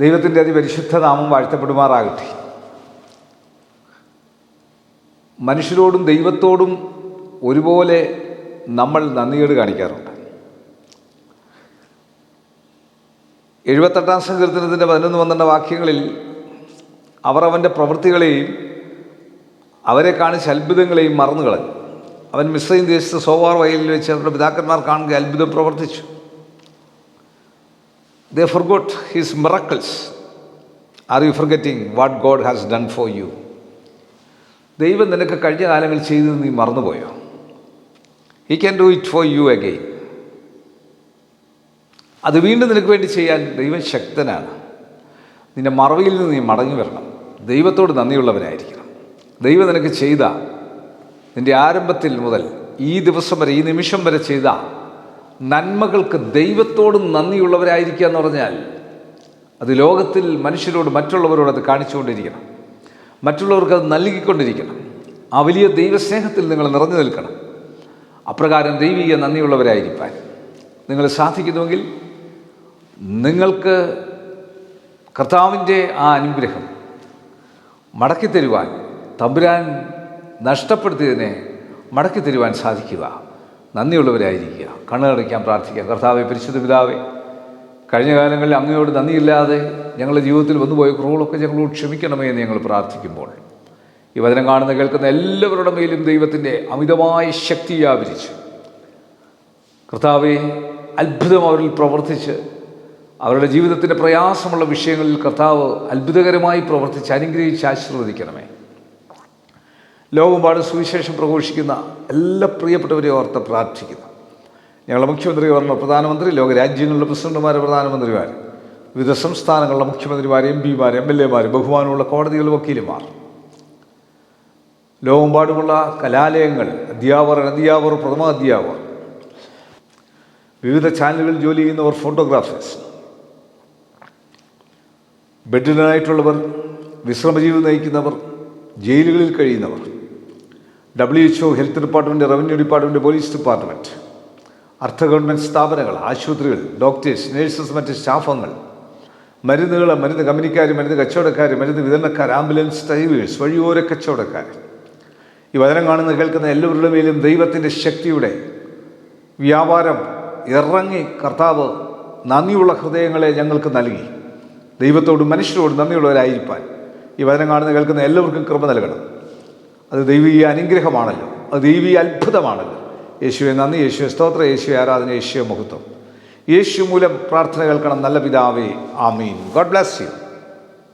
ദൈവത്തിന്റെ അതിപരിശുദ്ധ നാമം വാഴ്ത്തപ്പെടുമാറാകട്ടെ. മനുഷ്യരോടും ദൈവത്തോടും ഒരുപോലെ നമ്മൾ നന്ദികേട് കാണിക്കാറുണ്ട്. എഴുപത്തെട്ടാം സങ്കീർത്തനത്തിന്റെ പതിനൊന്ന് പന്ത്രണ്ട് വാക്യങ്ങളിൽ അവർ അവന്റെ പ്രവൃത്തികളെയും അവരെ കാണിച്ച അത്ഭുതങ്ങളെയും മറന്നു കളഞ്ഞു അവൻ മിശ്രയും ദേശത്ത് സോവാർ വയലിൽ വെച്ച് അവരുടെ പിതാക്കന്മാർ കാണുക അത്ഭുതം പ്രവർത്തിച്ചു. They forgot his miracles. Are you forgetting what God has done for you? ദൈവം നിനക്ക് കഴിഞ്ഞ കാലങ്ങളിൽ ചെയ്തത് നീ മറന്നുപോയോ? He can do it for you again അത് വീണ്ടും നിനക്ക് വേണ്ടി ചെയ്യാൻ ദൈവം ശക്തനാണ്. നിന്റെ മറവിയിൽ നിന്ന് നീ മടങ്ങി വരണം. ദൈവത്തോട് നന്ദിയുള്ളവനായിരിക്കണം. ദൈവം നിനക്ക് ചെയ്ത നിന്റെ ആരംഭത്തിൽ മുതൽ ഈ ദിവസം വരെ ഈ നിമിഷം വരെ ചെയ്ത നന്മകൾക്ക് ദൈവത്തോടും നന്ദിയുള്ളവരായിരിക്കുക എന്ന് പറഞ്ഞാൽ അത് ലോകത്തിൽ മനുഷ്യരോട് മറ്റുള്ളവരോട് അത് കാണിച്ചുകൊണ്ടിരിക്കണം. മറ്റുള്ളവർക്ക് അത് നൽകിക്കൊണ്ടിരിക്കണം. ആ വലിയ ദൈവസ്നേഹത്തിൽ നിങ്ങൾ നിറഞ്ഞു നിൽക്കണം. അപ്രകാരം ദൈവിക നന്ദിയുള്ളവരായിരിക്കാൻ നിങ്ങൾ സാധിക്കുന്നുവെങ്കിൽ നിങ്ങൾക്ക് കർത്താവിന്റെ ആ അനുഗ്രഹം മടക്കിത്തരുവാൻ തമ്പുരാൻ നഷ്ടപ്പെടുത്തിയതിനെ മടക്കിത്തരുവാൻ സാധിക്കുക. നന്ദിയുള്ളവരായിരിക്കുക. കണ്ണുകടയ്ക്കാൻ പ്രാർത്ഥിക്കുക. കർത്താവെ പരിശുദ്ധ പിതാവെ കഴിഞ്ഞ കാലങ്ങളിൽ അങ്ങയോട് നന്ദിയില്ലാതെ ഞങ്ങളുടെ ജീവിതത്തിൽ വന്നുപോയ കുറവുകളൊക്കെ ഞങ്ങളോട് ക്ഷമിക്കണമേ എന്ന് ഞങ്ങൾ പ്രാർത്ഥിക്കുമ്പോൾ ഈ വചനം കാണുന്ന കേൾക്കുന്ന എല്ലാവരുടെ മേലും ദൈവത്തിന്റെ അമിതമായ ശക്തി വ്യാപരിച്ചു കർത്താവെ അത്ഭുതം അവരിൽ പ്രവർത്തിച്ച് അവരുടെ ജീവിതത്തിന്റെ പ്രയാസമുള്ള വിഷയങ്ങളിൽ കർത്താവ് അത്ഭുതകരമായി പ്രവർത്തിച്ച് അനുഗ്രഹിച്ച് ആശീർവദിക്കണമേ. ലോകമ്പാട് സുവിശേഷം പ്രഘോഷിക്കുന്ന എല്ലാ പ്രിയപ്പെട്ടവരെ ഓർത്ത് പ്രാർത്ഥിക്കുന്നു. ഞങ്ങളുടെ മുഖ്യമന്ത്രി പറഞ്ഞ പ്രധാനമന്ത്രി ലോക രാജ്യങ്ങളിലെ പ്രസിഡന്റുമാർ പ്രധാനമന്ത്രിമാർ വിവിധ സംസ്ഥാനങ്ങളിലെ മുഖ്യമന്ത്രിമാർ എം പിമാർ എം എൽ എമാർ ബഹുമാനമുള്ള കോടതികൾ വക്കീലുമാർ. ലോകമെമ്പാടുമുള്ള കലാലയങ്ങൾ അധ്യാപകർ അധ്യാപകർ പ്രഥമ അധ്യാപകർ വിവിധ ചാനലുകളിൽ ജോലി ചെയ്യുന്നവർ ഫോട്ടോഗ്രാഫേഴ്സ് ബെഡിനായിട്ടുള്ളവർ വിശ്രമജീവിതം നയിക്കുന്നവർ ജയിലുകളിൽ കഴിയുന്നവർ W HO health department revenue department police department അർദ്ധ ഗവൺമെന്റ് സ്ഥാപനങ്ങൾ ആശുപത്രികൾ ഡോക്ടേഴ്സ് നേഴ്സസ് മറ്റ് സ്റ്റാഫംഗങ്ങൾ മരുന്നുകൾ മരുന്ന് കമ്പനിക്കാർ മരുന്ന് കച്ചവടക്കാർ മരുന്ന് വിതരണക്കാർ ആംബുലൻസ് ഡ്രൈവേഴ്സ് വഴിയോര കച്ചവടക്കാർ ഈ വചനം കാണുന്ന കേൾക്കുന്ന എല്ലാവരുടെ മേലും ദൈവത്തിന്റെ ശക്തിയുടെ വ്യാപാരം ഇറങ്ങി കർത്താവ് നന്ദിയുള്ള ഹൃദയങ്ങളെ ഞങ്ങൾക്ക് നൽകി. ദൈവത്തോടും മനുഷ്യരോടും നന്ദിയുള്ളവരായിരിക്കാൻ ഈ വചനം കാണുന്ന കേൾക്കുന്ന എല്ലാവർക്കും കൃപ നൽകണം. അത് ദൈവീയ അനുഗ്രഹമാണല്ലോ. അത് ദൈവീയ അത്ഭുതമാണല്ലോ. യേശുവെ നന്ദി. യേശുവെ സ്തോത്ര. യേശു ആരാധന. യേശുവെ മഹത്വം. യേശു മൂലം പ്രാർത്ഥന കേൾക്കണം. നല്ല പിതാവേ. ആമീൻ. God bless you.